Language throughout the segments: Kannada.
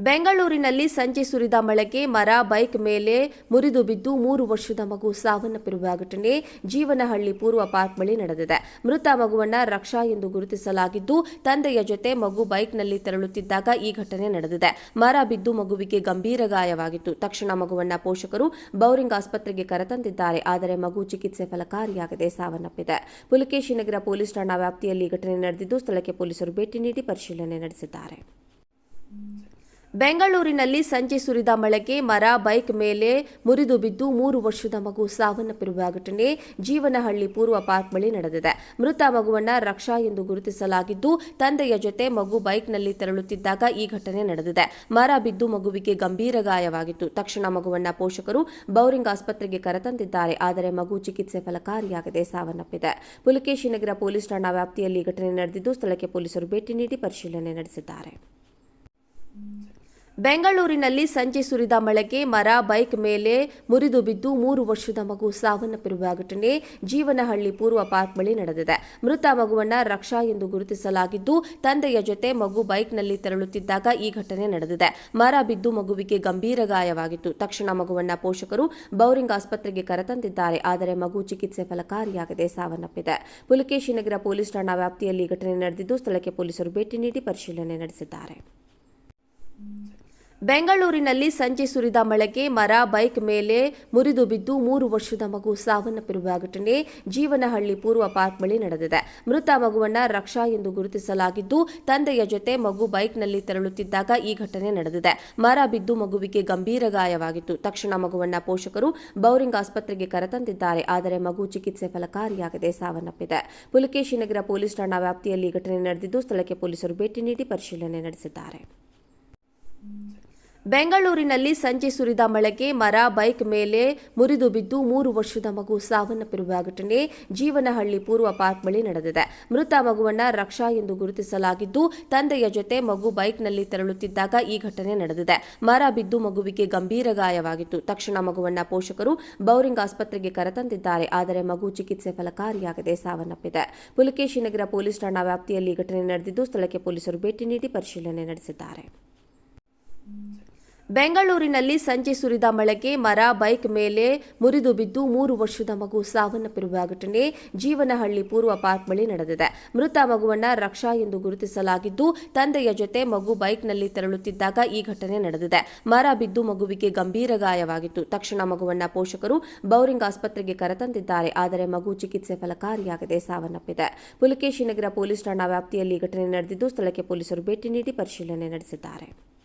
ಬೆಂಗಳೂರಿನಲ್ಲಿ ಸಂಜೆ ಸುರಿದ ಮಳೆಗೆ ಮರ, ಬೈಕ್ ಮೇಲೆ ಮುರಿದು ಬಿದ್ದು ಮೂರು ವರ್ಷದ ಮಗು ಸಾವನ್ನಪ್ಪಿರುವ ಘಟನೆ ಜೀವನಹಳ್ಳಿ ಪೂರ್ವ ಪಾರ್ಕ್ ಬಳಿ ನಡೆದಿದೆ. ಮೃತ ಮಗುವನ್ನ ರಕ್ಷಾ ಎಂದು ಗುರುತಿಸಲಾಗಿದ್ದು, ತಂದೆಯ ಜೊತೆ ಮಗು ಬೈಕ್ನಲ್ಲಿ ತೆರಳುತ್ತಿದ್ದಾಗ ಈ ಘಟನೆ ನಡೆದಿದೆ. ಮರ ಬಿದ್ದು ಮಗುವಿಗೆ ಗಂಭೀರ ಗಾಯವಾಗಿತ್ತು. ತಕ್ಷಣ ಮಗುವನ್ನ ಪೋಷಕರು ಬೌರಿಂಗ್ ಆಸ್ಪತ್ರೆಗೆ ಕರೆತಂದಿದ್ದಾರೆ. ಆದರೆ ಮಗು ಚಿಕಿತ್ಸೆ ಫಲಕಾರಿಯಾಗದೆ ಸಾವನ್ನಪ್ಪಿದೆ. ಪುಲಕೇಶಿ ನಗರ ಪೊಲೀಸ್ ಠಾಣಾ ವ್ಯಾಪ್ತಿಯಲ್ಲಿ ಘಟನೆ ನಡೆದಿದ್ದು, ಸ್ಥಳಕ್ಕೆ ಪೊಲೀಸರು ಭೇಟಿ ನೀಡಿ ಪರಿಶೀಲನೆ ನಡೆಸಿದ್ದಾರೆ. ಬೆಂಗಳೂರಿನಲ್ಲಿ ಸಂಜೆ ಸುರಿದ ಮಳೆಗೆ ಮರ, ಬೈಕ್ ಮೇಲೆ ಮುರಿದು ಬಿದ್ದು ಮೂರು ವರ್ಷದ ಮಗು ಸಾವನ್ನಪ್ಪಿರುವ ಘಟನೆ ಜೀವನಹಳ್ಳಿ ಪೂರ್ವ ಪಾರ್ಕ್ ಬಳಿ ನಡೆದಿದೆ. ಮೃತ ಮಗುವನ್ನ ರಕ್ಷಾ ಎಂದು ಗುರುತಿಸಲಾಗಿದ್ದು, ತಂದೆಯ ಜೊತೆ ಮಗು ಬೈಕ್ನಲ್ಲಿ ತೆರಳುತ್ತಿದ್ದಾಗ ಈ ಘಟನೆ ನಡೆದಿದೆ. ಮರ ಬಿದ್ದು ಮಗುವಿಗೆ ಗಂಭೀರ ಗಾಯವಾಗಿತ್ತು. ತಕ್ಷಣ ಮಗುವನ್ನ ಪೋಷಕರು ಬೌರಿಂಗ್ ಆಸ್ಪತ್ರೆಗೆ ಕರೆತಂದಿದ್ದಾರೆ. ಆದರೆ ಮಗು ಚಿಕಿತ್ಸೆ ಫಲಕಾರಿಯಾಗದೆ ಸಾವನ್ನಪ್ಪಿದೆ. ಪುಲಕೇಶಿನಗರ ಪೊಲೀಸ್ ಠಾಣಾ ವ್ಯಾಪ್ತಿಯಲ್ಲಿ ಘಟನೆ ನಡೆದಿದ್ದು, ಸ್ಥಳಕ್ಕೆ ಪೊಲೀಸರು ಭೇಟಿ ನೀಡಿ ಪರಿಶೀಲನೆ ನಡೆಸಿದ್ದಾರೆ. ಬೆಂಗಳೂರಿನಲ್ಲಿ ಸಂಜೆ ಸುರಿದ ಮಳೆಗೆ ಮರ, ಬೈಕ್ ಮೇಲೆ ಮುರಿದು ಬಿದ್ದು ಮೂರು ವರ್ಷದ ಮಗು ಸಾವನ್ನಪ್ಪಿರುವ ಘಟನೆ ಜೀವನಹಳ್ಳಿ ಪೂರ್ವ ಪಾರ್ಕ್ ಬಳಿ ನಡೆದಿದೆ. ಮೃತ ಮಗುವನ್ನ ರಕ್ಷಾ ಎಂದು ಗುರುತಿಸಲಾಗಿದ್ದು, ತಂದೆಯ ಜೊತೆ ಮಗು ಬೈಕ್ನಲ್ಲಿ ತೆರಳುತ್ತಿದ್ದಾಗ ಈ ಘಟನೆ ನಡೆದಿದೆ. ಮರ ಬಿದ್ದು ಮಗುವಿಗೆ ಗಂಭೀರ ಗಾಯವಾಗಿತ್ತು. ತಕ್ಷಣ ಮಗುವನ್ನ ಪೋಷಕರು ಬೌರಿಂಗ್ ಆಸ್ಪತ್ರೆಗೆ ಕರೆತಂದಿದ್ದಾರೆ. ಆದರೆ ಮಗು ಚಿಕಿತ್ಸೆ ಫಲಕಾರಿಯಾಗದೆ ಸಾವನ್ನಪ್ಪಿದೆ. ಪುಲಕೇಶಿ ನಗರ ಪೊಲೀಸ್ ಠಾಣಾ ವ್ಯಾಪ್ತಿಯಲ್ಲಿ ಘಟನೆ ನಡೆದಿದ್ದು, ಸ್ಥಳಕ್ಕೆ ಪೊಲೀಸರು ಭೇಟಿ ನೀಡಿ ಪರಿಶೀಲನೆ ನಡೆಸಿದ್ದಾರೆ. ಬೆಂಗಳೂರಿನಲ್ಲಿ ಸಂಜೆ ಸುರಿದ ಮಳೆಗೆ ಮರ, ಬೈಕ್ ಮೇಲೆ ಮುರಿದು ಬಿದ್ದು ಮೂರು ವರ್ಷದ ಮಗು ಸಾವನ್ನಪ್ಪಿರುವ ಘಟನೆ ಜೀವನಹಳ್ಳಿ ಪೂರ್ವ ಪಾರ್ಕ್ ಬಳಿ ನಡೆದಿದೆ. ಮೃತ ಮಗುವನ್ನ ರಕ್ಷಾ ಎಂದು ಗುರುತಿಸಲಾಗಿದ್ದು, ತಂದೆಯ ಜೊತೆ ಮಗು ಬೈಕ್ನಲ್ಲಿ ತೆರಳುತ್ತಿದ್ದಾಗ ಈ ಘಟನೆ ನಡೆದಿದೆ. ಮರ ಬಿದ್ದು ಮಗುವಿಗೆ ಗಂಭೀರ ಗಾಯವಾಗಿತ್ತು. ತಕ್ಷಣ ಮಗುವನ್ನ ಪೋಷಕರು ಬೌರಿಂಗ್ ಆಸ್ಪತ್ರೆಗೆ ಕರೆತಂದಿದ್ದಾರೆ. ಆದರೆ ಮಗು ಚಿಕಿತ್ಸೆ ಫಲಕಾರಿಯಾಗದೆ ಸಾವನ್ನಪ್ಪಿದೆ. ಪುಲಕೇಶಿನಗರ ಪೊಲೀಸ್ ಠಾಣಾ ವ್ಯಾಪ್ತಿಯಲ್ಲಿ ಘಟನೆ ನಡೆದಿದ್ದು, ಸ್ಥಳಕ್ಕೆ ಪೊಲೀಸರು ಭೇಟಿ ನೀಡಿ ಪರಿಶೀಲನೆ ನಡೆಸಿದ್ದಾರೆ. ಬೆಂಗಳೂರಿನಲ್ಲಿ ಸಂಜೆ ಸುರಿದ ಮಳೆಗೆ ಮರ, ಬೈಕ್ ಮೇಲೆ ಮುರಿದು ಬಿದ್ದು ಮೂರು ವರ್ಷದ ಮಗು ಸಾವನ್ನಪ್ಪಿರುವ ಘಟನೆ ಜೀವನಹಳ್ಳಿ ಪೂರ್ವ ಪಾರ್ಕ್ ಬಳಿ ನಡೆದಿದೆ. ಮೃತ ಮಗುವನ್ನ ರಕ್ಷಾ ಎಂದು ಗುರುತಿಸಲಾಗಿದ್ದು, ತಂದೆಯ ಜೊತೆ ಮಗು ಬೈಕ್ನಲ್ಲಿ ತೆರಳುತ್ತಿದ್ದಾಗ ಈ ಘಟನೆ ನಡೆದಿದೆ. ಮರ ಬಿದ್ದು ಮಗುವಿಗೆ ಗಂಭೀರ ಗಾಯವಾಗಿತ್ತು. ತಕ್ಷಣ ಮಗುವನ್ನ ಪೋಷಕರು ಬೌರಿಂಗ್ ಆಸ್ಪತ್ರೆಗೆ ಕರೆತಂದಿದ್ದಾರೆ. ಆದರೆ ಮಗು ಚಿಕಿತ್ಸೆ ಫಲಕಾರಿಯಾಗದೆ ಸಾವನ್ನಪ್ಪಿದೆ. ಪುಲಕೇಶಿ ನಗರ ಪೊಲೀಸ್ ಠಾಣಾ ವ್ಯಾಪ್ತಿಯಲ್ಲಿ ಘಟನೆ ನಡೆದಿದ್ದು, ಸ್ಥಳಕ್ಕೆ ಪೊಲೀಸರು ಭೇಟಿ ನೀಡಿ ಪರಿಶೀಲನೆ ನಡೆಸಿದ್ದಾರೆ. ಬೆಂಗಳೂರಿನಲ್ಲಿ ಸಂಜೆ ಸುರಿದ ಮಳೆಗೆ ಮರ, ಬೈಕ್ ಮೇಲೆ ಮುರಿದು ಬಿದ್ದು ಮೂರು ವರ್ಷದ ಮಗು ಸಾವನ್ನಪ್ಪಿರುವ ಘಟನೆ ಜೀವನಹಳ್ಳಿ ಪೂರ್ವ ಪಾರ್ಕ್ ಬಳಿ ನಡೆದಿದೆ. ಮೃತ ಮಗುವನ್ನ ರಕ್ಷಾ ಎಂದು ಗುರುತಿಸಲಾಗಿದ್ದು, ತಂದೆಯ ಜೊತೆ ಮಗು ಬೈಕ್ನಲ್ಲಿ ತೆರಳುತ್ತಿದ್ದಾಗ ಈ ಘಟನೆ ನಡೆದಿದೆ. ಮರ ಬಿದ್ದು ಮಗುವಿಗೆ ಗಂಭೀರ ಗಾಯವಾಗಿತ್ತು. ತಕ್ಷಣ ಮಗುವನ್ನ ಪೋಷಕರು ಬೌರಿಂಗ್ ಆಸ್ಪತ್ರೆಗೆ ಕರೆತಂದಿದ್ದಾರೆ. ಆದರೆ ಮಗು ಚಿಕಿತ್ಸೆ ಫಲಕಾರಿಯಾಗದೆ ಸಾವನ್ನಪ್ಪಿದೆ. ಪುಲಕೇಶಿ ನಗರ ಪೊಲೀಸ್ ಠಾಣಾ ವ್ಯಾಪ್ತಿಯಲ್ಲಿ ಘಟನೆ ನಡೆದಿದ್ದು, ಸ್ಥಳಕ್ಕೆ ಪೊಲೀಸರು ಭೇಟಿ ನೀಡಿ ಪರಿಶೀಲನೆ ನಡೆಸಿದ್ದಾರೆ.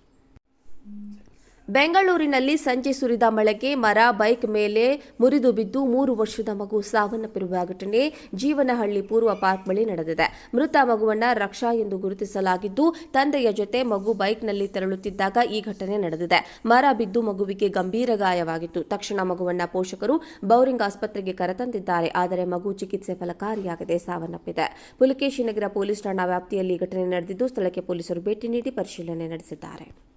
ಬೆಂಗಳೂರಿನಲ್ಲಿ ಸಂಜೆ ಸುರಿದ ಮಳೆಗೆ ಮರ, ಬೈಕ್ ಮೇಲೆ ಮುರಿದು ಬಿದ್ದು ಮೂರು ವರ್ಷದ ಮಗು ಸಾವನ್ನಪ್ಪಿರುವ ಘಟನೆ ಜೀವನಹಳ್ಳಿ ಪೂರ್ವ ಪಾರ್ಕ್ ಬಳಿ ನಡೆದಿದೆ. ಮೃತ ಮಗುವನ್ನ ರಕ್ಷಾ ಎಂದು ಗುರುತಿಸಲಾಗಿದ್ದು, ತಂದೆಯ ಜೊತೆ ಮಗು ಬೈಕ್ನಲ್ಲಿ ತೆರಳುತ್ತಿದ್ದಾಗ ಈ ಘಟನೆ ನಡೆದಿದೆ. ಮರ ಬಿದ್ದು ಮಗುವಿಗೆ ಗಂಭೀರ ಗಾಯವಾಗಿತ್ತು. ತಕ್ಷಣ ಮಗುವನ್ನ ಪೋಷಕರು ಬೌರಿಂಗ್ ಆಸ್ಪತ್ರೆಗೆ ಕರೆತಂದಿದ್ದಾರೆ. ಆದರೆ ಮಗು ಚಿಕಿತ್ಸೆ ಫಲಕಾರಿಯಾಗದೆ ಸಾವನ್ನಪ್ಪಿದೆ. ಪುಲಕೇಶಿ ನಗರ ಪೊಲೀಸ್ ಠಾಣಾ ವ್ಯಾಪ್ತಿಯಲ್ಲಿ ಘಟನೆ ನಡೆದಿದ್ದು, ಸ್ಥಳಕ್ಕೆ ಪೊಲೀಸರು ಭೇಟಿ ನೀಡಿ ಪರಿಶೀಲನೆ ನಡೆಸಿದ್ದಾರೆ.